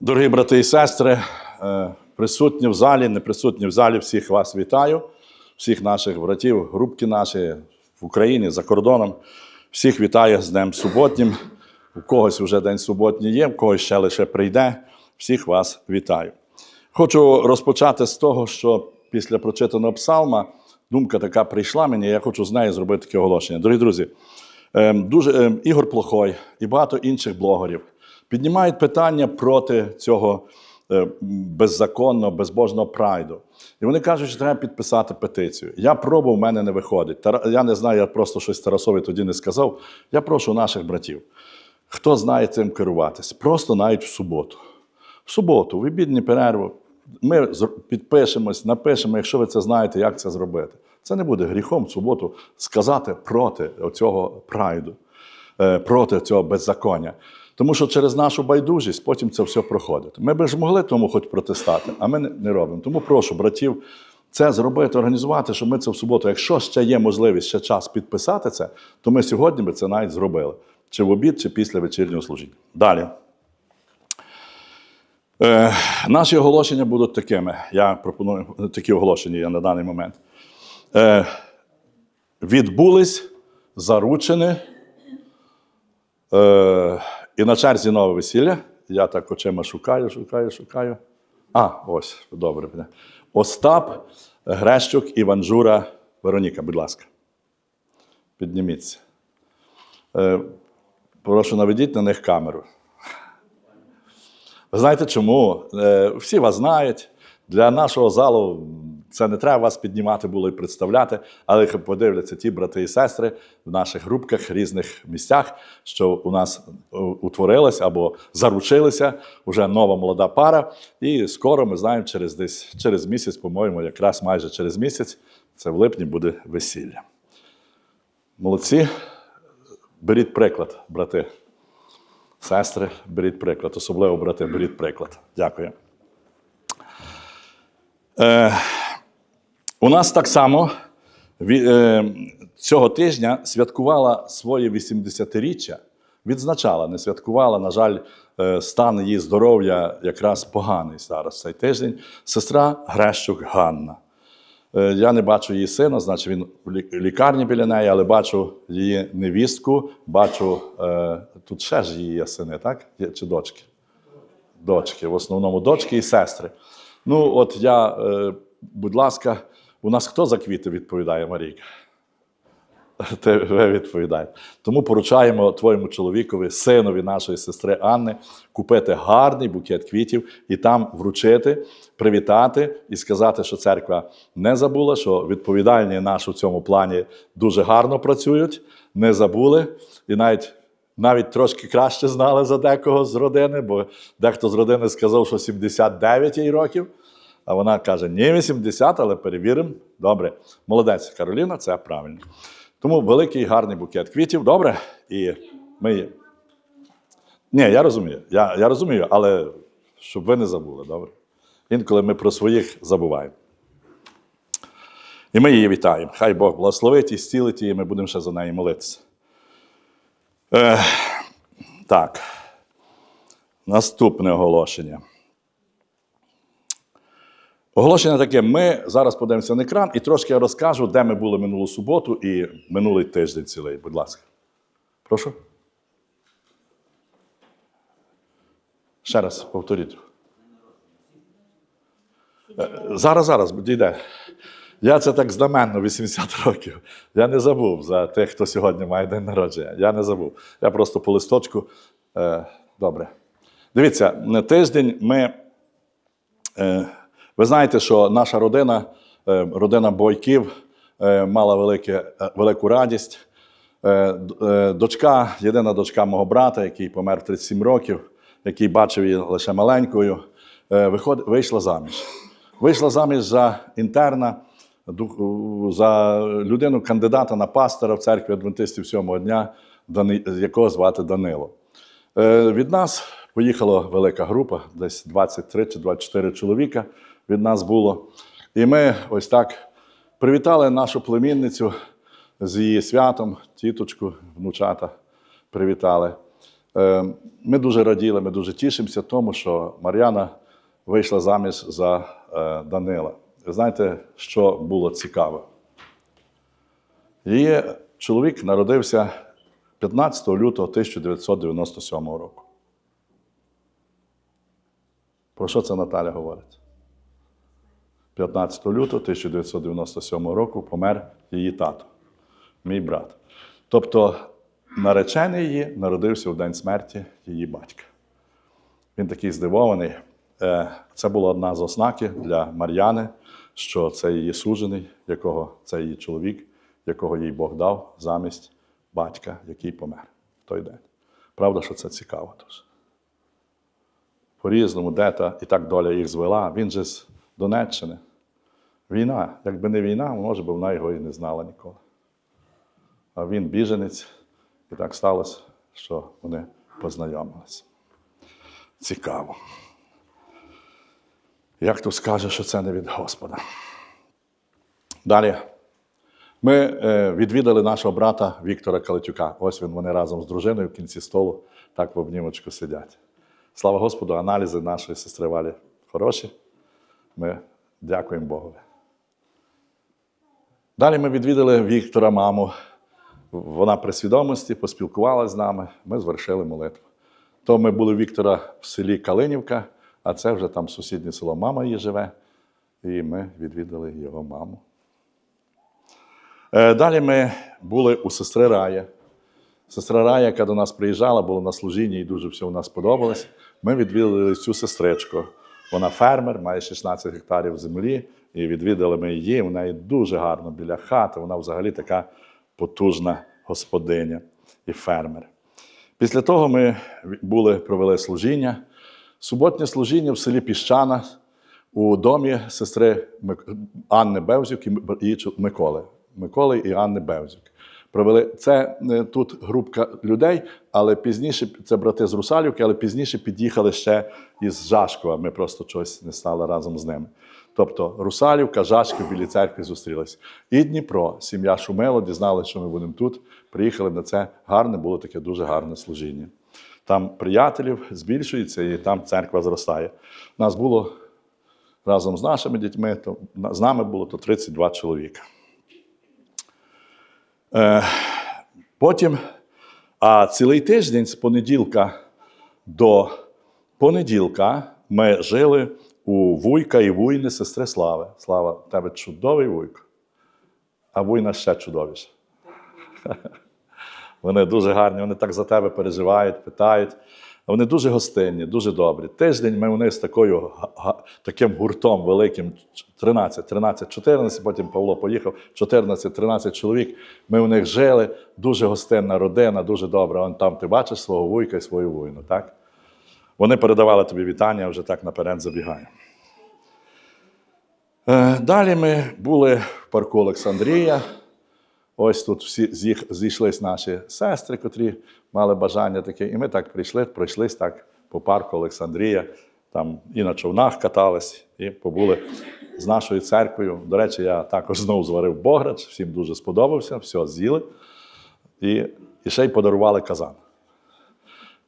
Дорогі брати і сестри, е, присутні в залі, не присутні в залі, всіх вас вітаю, всіх наших братів, групки наші в Україні, за кордоном. Всіх вітаю з Днем суботнім. У когось вже день суботній є, у когось ще лише прийде. Всіх вас вітаю. Хочу розпочати з того, що після прочитаного псалма думка така прийшла мені, я хочу з нею зробити таке оголошення. Дорогі друзі, Ем, Дуже ем, Ігор Плохой і багато інших блогерів піднімають питання проти цього е, беззаконного, безбожного прайду. І вони кажуть, що треба підписати петицію. Я пробував, в мене не виходить. Я не знаю, я просто щось Тарасові тоді не сказав. Я прошу наших братів, хто знає цим керуватись, просто навіть в суботу. В суботу, в обідню перерву, ми підпишемось, напишемо, якщо ви це знаєте, як це зробити. Це не буде гріхом в суботу сказати проти цього прайду, е, проти цього беззаконня. Тому що через нашу байдужість потім це все проходить. Ми би ж могли тому хоч протистати, а ми не- робимо. Тому прошу братів це зробити, організувати, щоб ми це в суботу, якщо ще є можливість, ще час підписати це, то ми сьогодні би це навіть зробили. Чи в обід, чи після вечірнього служіння. Далі. Е, наші оголошення будуть такими. Я пропоную такі оголошення є на даний момент. Е, відбулись заручені і на черзі нове весілля. Я так очима шукаю, шукаю, шукаю. А, ось, добре. Остап, Грещук, Іванжура, Вероніка, будь ласка. Підніміться. Е, прошу наведіть на них камеру. Ви знаєте чому? Е, Всі вас знають. Для нашого залу це не треба вас піднімати було і представляти, але подивляться ті брати і сестри в наших групках, різних місцях, що у нас е, утворилась або заручилися вже нова молода пара. І скоро ми знаємо, через десь через місяць, по-моєму, якраз майже через місяць, це в липні буде весілля. Молодці, беріть приклад, брати. Сестри, беріть приклад, особливо брати, беріть приклад. Дякую. Е, у нас так само е, цього тижня святкувала своє 80-річчя, відзначала, не святкувала, на жаль, е, стан її здоров'я якраз поганий зараз цей тиждень. Сестра Грещук Ганна. Е, Я не бачу її сина, значить він в лікарні біля неї, але бачу її невістку, бачу тут ще ж її є сини, так? Чи дочки? Дочки, в основному дочки і сестри. Ну, от я, будь ласка, у нас хто за квіти відповідає, Марійка? Ти ви відповідаєте. Тому поручаємо твоєму чоловікові, синові нашої сестри Анни, купити гарний букет квітів і там вручити, привітати і сказати, що церква не забула, що відповідальні наші в цьому плані дуже гарно працюють, не забули. І навіть навіть трошки краще знали за декого з родини, бо дехто з родини сказав, що 79 їй років. А вона каже: ні, 80, але перевіримо. Добре, молодець, Кароліна, це правильно. Тому великий гарний букет квітів, добре. І ми. Ні, я розумію, я, я розумію, але щоб ви не забули, добре? Інколи ми про своїх забуваємо. І ми її вітаємо. Хай Бог благословить і зцілить її, ми будемо ще за неї молитися. Е, так. Наступне оголошення. Оголошення таке: ми зараз подивимося на екран і трошки я розкажу, де ми були минулу суботу і минулий тиждень цілий. Будь ласка. Прошу. Ще раз повторіть. Е, Зараз, зараз, дійде. Я це так знаменно 80 років. Я не забув за тих, хто сьогодні має день народження. Я не забув. Я просто по листочку. Е, добре. Дивіться, на тиждень ми. Ви знаєте, що наша родина, е, родина Бойків, е, мала велике, е, велику радість. Дочка, єдина дочка мого брата, який помер в 37 років, який бачив її лише маленькою, вийшла заміж. Вийшла заміж за інтерна, за людину кандидата на пастора в церкві адвентистів сьомого дня, якого звати Данило. Від нас поїхала велика група, десь 23 чи 24 чоловіка від нас було. І ми ось так привітали нашу племінницю з її святом, тіточку, внучата привітали. Е, Ми дуже раділи, ми дуже тішимося тому, що Мар'яна вийшла заміж за е, Данила. Ви знаєте, що було цікаво? Її чоловік народився 15 лютого 1997 року. Про що це Наталя говорить? 15 лютого 1997 року помер її тато, мій брат. Тобто наречений її народився в день смерті її батька. Він такий здивований. Е, Це була одна з ознаків для Мар'яни, що це її сужений, якого це її чоловік, якого їй Бог дав замість батька, який помер в той день. Правда, що це цікаво дуже. По-різному, де та і так доля їх звела. Він же з Донеччини. Війна. Якби не війна, може би вона його і не знала ніколи. А він біженець, і так сталося, що вони познайомилися. Цікаво. Як хто скаже, що це не від Господа. Далі. Ми е, відвідали нашого брата Віктора Калитюка. Ось він, вони разом з дружиною в кінці столу так в обнімочку сидять. Слава Господу, аналізи нашої сестри Валі хороші. Ми дякуємо Богові. Далі ми відвідали Віктора маму. Вона при свідомості поспілкувалася з нами, ми звершили молитву. То ми були Віктора в селі Калинівка, а це вже там сусіднє село мама її живе, і ми відвідали його маму. Е, Далі ми були у сестри Рая. Сестра Рая, яка до нас приїжджала, була на служінні і дуже все у нас сподобалось. Ми відвідали цю сестричку. Вона фермер, має 16 гектарів землі, і відвідали ми її. У неї дуже гарно біля хати. Вона взагалі така потужна господиня і фермер. Після того ми були, провели служіння. Суботнє служіння в селі Піщана у домі сестри Анни Бевзюк і Миколи. Миколи і Анни Бевзюк. Провели це е, тут групка людей, але пізніше це брати з Русалівки, але пізніше під'їхали ще із Жашкова. Ми просто щось не стали разом з ними. Тобто Русалівка, Жашків, в Білій церкві зустрілись. І Дніпро, сім'я Шумило, дізналися, що ми будемо тут. Приїхали на це гарне, було таке дуже гарне служіння. Там приятелів збільшується і там церква зростає. Нас було разом з нашими дітьми, то з нами було то 32 чоловіка. Е, потім, а цілий тиждень з понеділка до понеділка ми жили у вуйка і вуйни сестри Слави. Слава, в тебе чудовий вуйко, а вуйна ще чудовіша. Вони дуже гарні, вони так за тебе переживають, питають. Вони дуже гостинні, дуже добрі. Тиждень ми у них з такою, таким гуртом великим 13, 13, 14, потім Павло поїхав, 14, 13 чоловік. Ми у них жили, дуже гостинна родина, дуже добра. Вон там ти бачиш свого вуйка і свою вуйну, так? Вони передавали тобі вітання, вже так наперед забігаю. Е, Далі ми були в парку Олександрія. Ось тут всі зійшлись наші сестри, котрі мали бажання таке. І ми так прийшли, пройшлись так по парку Олександрія, там і на човнах катались, і побули з нашою церквою. До речі, я також знову зварив бограч, всім дуже сподобався, все з'їли. І, і ще й подарували казан.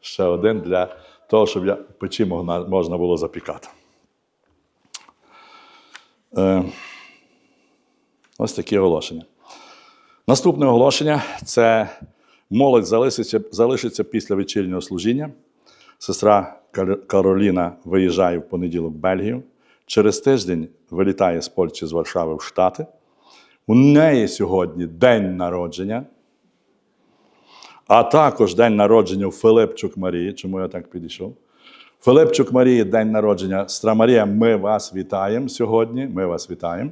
Ще один для того, щоб я печі можна було запікати. Е, ось такі оголошення. Наступне оголошення це молодь залишиться, залишиться після вечірнього служіння. Сестра Кароліна виїжджає в понеділок в Бельгію. Через тиждень вилітає з Польщі з Варшави в Штати. У неї сьогодні день народження, а також день народження у Филипчук Марії. Чому я так підійшов? Филипчук Марії, день народження. Сестра Марія, ми вас вітаємо сьогодні. Ми вас вітаємо.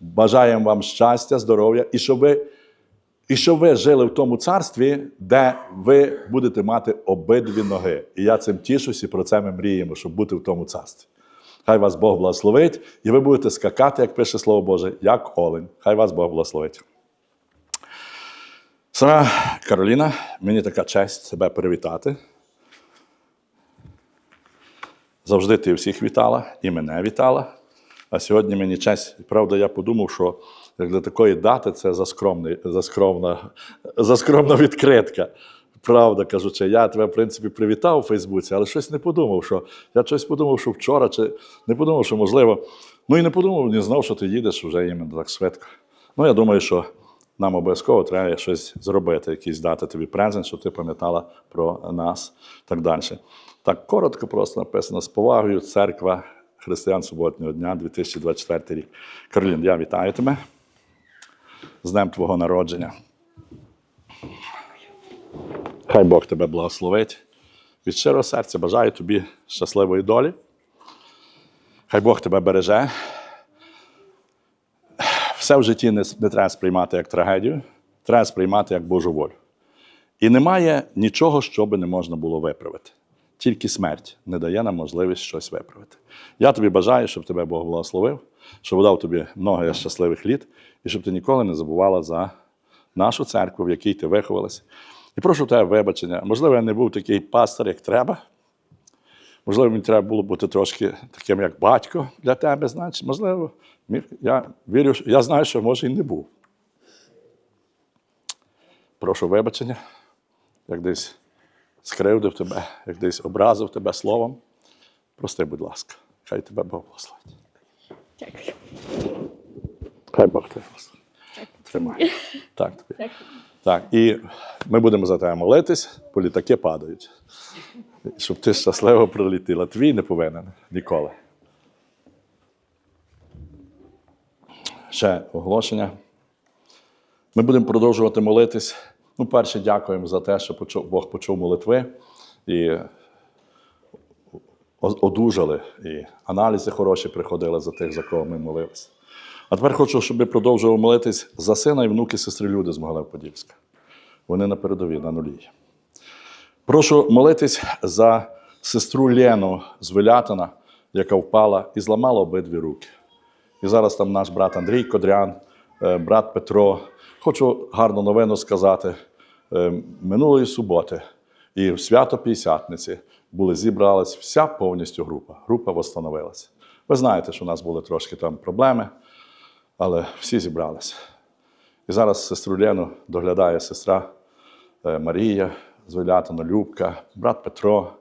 Бажаємо вам щастя, здоров'я і щоб ви, і щоб ви жили в тому царстві, де ви будете мати обидві ноги. І я цим тішусь, і про це ми мріємо, щоб бути в тому царстві. Хай вас Бог благословить, і ви будете скакати, як пише Слово Боже, як олень. Хай вас Бог благословить. Сара Кароліна, мені така честь тебе привітати. Завжди ти всіх вітала і мене вітала. А сьогодні мені честь, правда, я подумав, що як для такої дати це заскромний, заскромна, заскромна відкритка. правда кажучи, я тебе, в принципі, привітав у Фейсбуці, але щось не подумав, що я щось подумав, що вчора, чи не подумав, що можливо. Ну і не подумав, не знав, що ти їдеш вже іменно так швидко. Ну, я думаю, що нам обов'язково треба щось зробити, якийсь дати тобі презент, щоб ти пам'ятала про нас так далі. Так коротко просто написано з повагою церква християн суботнього дня 2024 рік. Каролін, я вітаю тебе з днем твого народження. Хай Бог тебе благословить. Від щирого серця бажаю тобі щасливої долі. Хай Бог тебе береже. Все в житті не, не треба сприймати як трагедію, треба сприймати як Божу волю. І немає нічого, що би не можна було виправити. Тільки смерть не дає нам можливість щось виправити. Я тобі бажаю, щоб тебе Бог благословив, щоб дав тобі много щасливих літ, і щоб ти ніколи не забувала за нашу церкву, в якій ти виховалася. І прошу тебе вибачення. Можливо, я не був такий пастор, як треба. Можливо, мені треба було бути трошки таким, як батько для тебе, значить, можливо, я вірю, я знаю, що може і не був. Прошу вибачення, як десь скривдив тебе, як десь образив тебе словом. Прости, будь ласка, хай тебе Бог благословить. Дякую. Хай Бог тебе благословить. Тримай. Так, тобі. Так, і ми будемо за тебе молитись, бо літаки падають. Щоб ти щасливо прилетіла. Твій не повинен ніколи. Ще оголошення. Ми будемо продовжувати молитись. Ну, перше, дякуємо за те, що Бог почув молитви і одужали, і аналізи хороші приходили за тих, за кого ми молилися. А тепер хочу, щоб ви продовжували молитись за сина і внуки сестри Люди з Могилев-Подільська. Вони на передовій, на нулі. Прошу молитись за сестру Лену з Вилятина, яка впала і зламала обидві руки. І зараз там наш брат Андрій Кодрян, е, брат Петро. Хочу гарну новину сказати. Е, Минулої суботи і в свято П'ятдесятниці були зібралась вся повністю група. Група восстановилася. Ви знаєте, що у нас були трошки там проблеми, але всі зібралися. І зараз сестру Лену доглядає сестра е, Марія з Вилятина, Любка, брат Петро.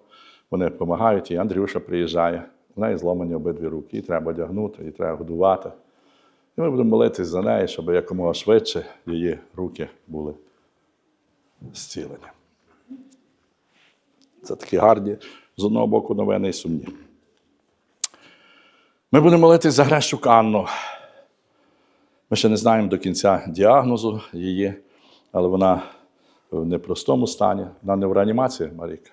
Вони допомагають, і Андрюша приїжджає. В неї зломані обидві руки, її треба одягнути, її треба годувати. І ми будемо молитись за неї, щоб якомога швидше її руки були зцілені. Це такі гарні, з одного боку, новини і сумні. Ми будемо молитись за Грещук Анну. Ми ще не знаємо до кінця діагнозу її, але вона в непростому стані. Вона не в реанімації, Маріка.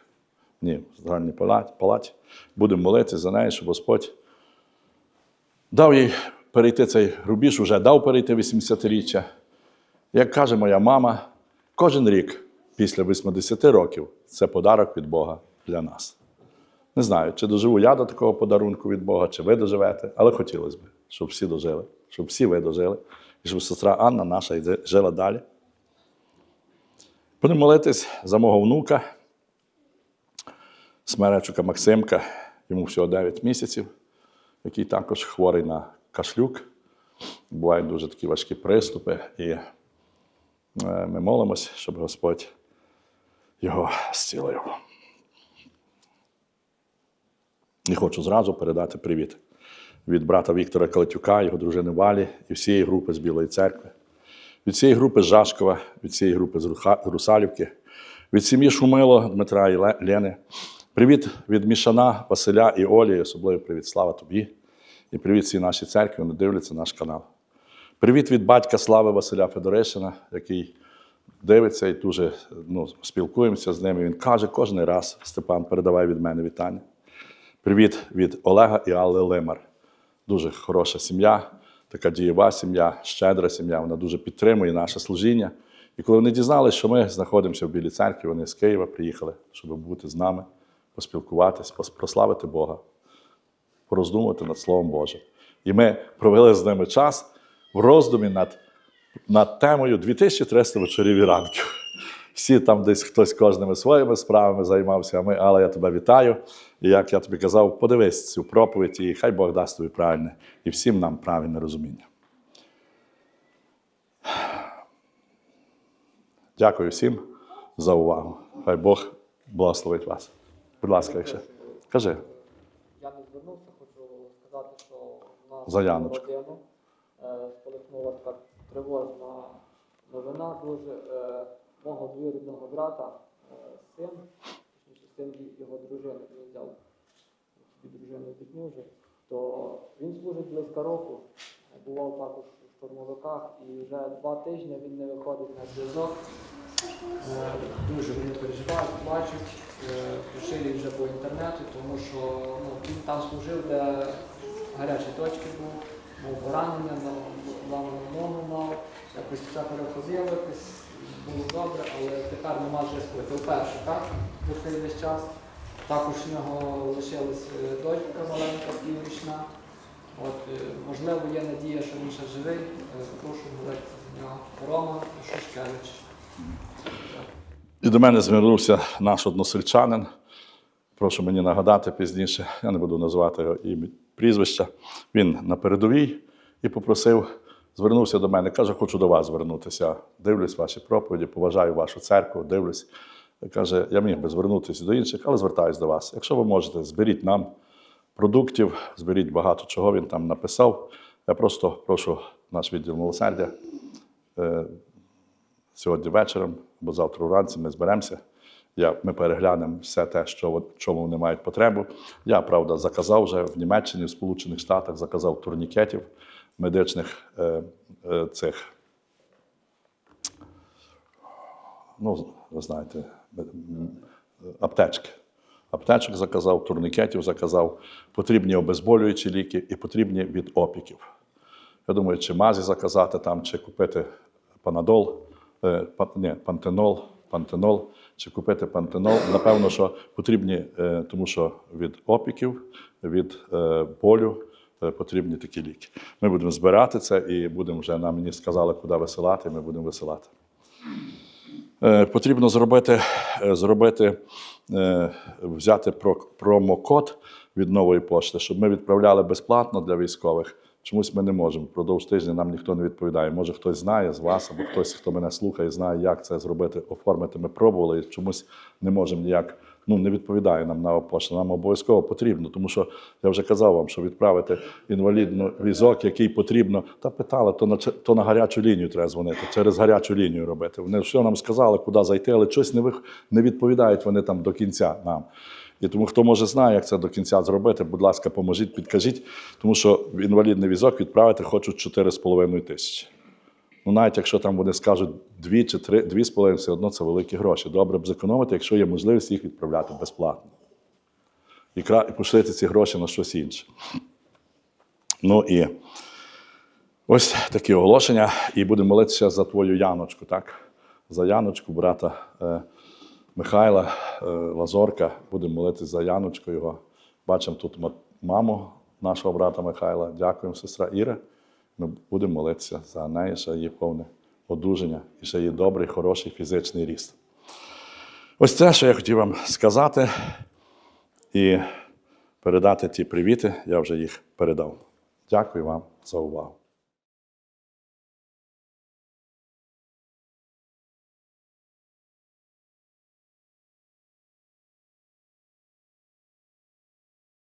Ні, в загальній палаті. Будемо молитися за неї, щоб Господь дав їй перейти цей рубіж, уже дав перейти 80-річчя. Як каже моя мама, кожен рік після 80 років це подарок від Бога для нас. Не знаю, чи доживу я до такого подарунку від Бога, чи ви доживете, але хотілося б, щоб всі дожили, щоб всі ви дожили, і щоб сестра Анна наша жила далі. Будемо молитись за мого внука, Смеречука Максимка, йому всього 9 місяців, який також хворий на кашлюк. Бувають дуже такі важкі приступи, і е, ми молимось, щоб Господь його зцілив. І хочу зразу передати привіт від брата Віктора Калатюка, його дружини Валі і всієї групи з Білої церкви, від всієї групи з Жашкова, від всієї групи з Русалівки, від сім'ї Шумило Дмитра і Лени. Привіт від Мішана, Василя і Олі, особливо привіт, слава тобі. І привіт всій нашій церкві, вони дивляться наш канал. Привіт від батька Слави Василя Федоришина, який дивиться і дуже ну, спілкуємося з ним. І Він каже кожен раз: Степан, передавай від мене вітання. Привіт від Олега і Алли Лимар. Дуже хороша сім'я, така дієва сім'я, щедра сім'я. Вона дуже підтримує наше служіння. І коли вони дізналися, що ми знаходимося в Білій церкві, вони з Києва приїхали, щоб бути з нами, поспілкуватись, прославити Бога, пороздумувати над Словом Божим. І ми провели з ними час в роздумі над, над темою 2300 вечорів і ранків. Всі там десь хтось кожними своїми справами займався, а ми, але я тебе вітаю. І як я тобі казав, подивись цю проповідь, і хай Бог дасть тобі правильне і всім нам правильне розуміння. Дякую всім за увагу. Хай Бог благословить вас. Будь ласка, якщо. Кажи. Я не звернувся, хочу сказати, що За Яночку. родину е, спалахнула така тривожна новина. Дуже е, мого двоюрідного брата, е, син, точніше, син його дружини, він взяв собі дружину пітню вже, то він служить близько року, бував також у штурмовиках, і вже два тижні він не виходить на зв'язок. Е, Дуже вони переживають, плачуть, е, вже по інтернету, тому що ну, він там служив, де гарячі точки був, мав поранення, ламану ногу мав, якось все переходило, було добре, але тепер нема зв'язку. Це вперше, так? За цей весь час. Також в нього лишилась е, дочка маленька, піврічна. От, е, можливо, є надія, що він ще живий. Е, Прошу молитися за нього. Рома Шушкевич. І до мене звернувся наш односельчанин. Прошу мені нагадати пізніше, я не буду називати його ім'я, прізвища. Він на передовій і попросив, звернувся до мене, каже, хочу до вас звернутися. Дивлюсь ваші проповіді, поважаю вашу церкву, дивлюсь. Каже, я міг би звернутися до інших, але звертаюсь до вас. Якщо ви можете, зберіть нам продуктів, зберіть багато чого він там написав. Я просто прошу наш відділ милосердя е, сьогодні вечором або завтра вранці ми зберемося. Я, ми переглянемо все те, що, чому вони мають потребу. Я, правда, заказав вже в Німеччині, в Сполучених Штатах, заказав турнікетів медичних е, е, цих. Ну, ви знаєте, аптечки. Аптечок заказав, турнікетів заказав, потрібні обезболюючі ліки і потрібні від опіків. Я думаю, чи мазі заказати там, чи купити панадол, е, пан, ні, пантенол, пантенол, чи купити пантенол. Напевно, що потрібні, е, тому що від опіків, від е, болю е, потрібні такі ліки. Ми будемо збирати це і будемо вже нам мені сказали, куди висилати, ми будемо висилати. Потрібно зробити, зробити взяти промокод від нової пошти, щоб ми відправляли безплатно для військових. Чомусь ми не можемо. Впродовж тижня нам ніхто не відповідає. Може, хтось знає з вас, або хтось, хто мене слухає, знає, як це зробити, оформити. Ми пробували і чомусь не можемо ніяк. Ну, не відповідає нам нова пошта. Нам обов'язково потрібно, тому що я вже казав вам, що відправити інвалідну візок, який потрібно. Та питали, то на то на гарячу лінію треба дзвонити, через гарячу лінію робити. Вони все нам сказали, куди зайти, але щось не не відповідають вони там до кінця нам. І тому, хто може знає, як це до кінця зробити, будь ласка, поможіть, підкажіть, тому що інвалідний візок відправити хочуть 4,5 тисячі. Ну, навіть якщо там вони скажуть 2 чи 3, 2,5, все одно це великі гроші. Добре б зекономити, якщо є можливість їх відправляти безплатно. І, пошлити ці гроші на щось інше. Ну і ось такі оголошення. І будемо молитися за твою Яночку, так? За Яночку, брата е, Михайла е, Лазорка. Будемо молитися за Яночку його. Бачимо тут маму нашого брата Михайла. Дякуємо, сестра Іра. Ми будемо молитися за неї, ще її повне одужання і ще її добрий, хороший фізичний ріст. Ось це, що я хотів вам сказати і передати ті привіти, я вже їх передав. Дякую вам за увагу.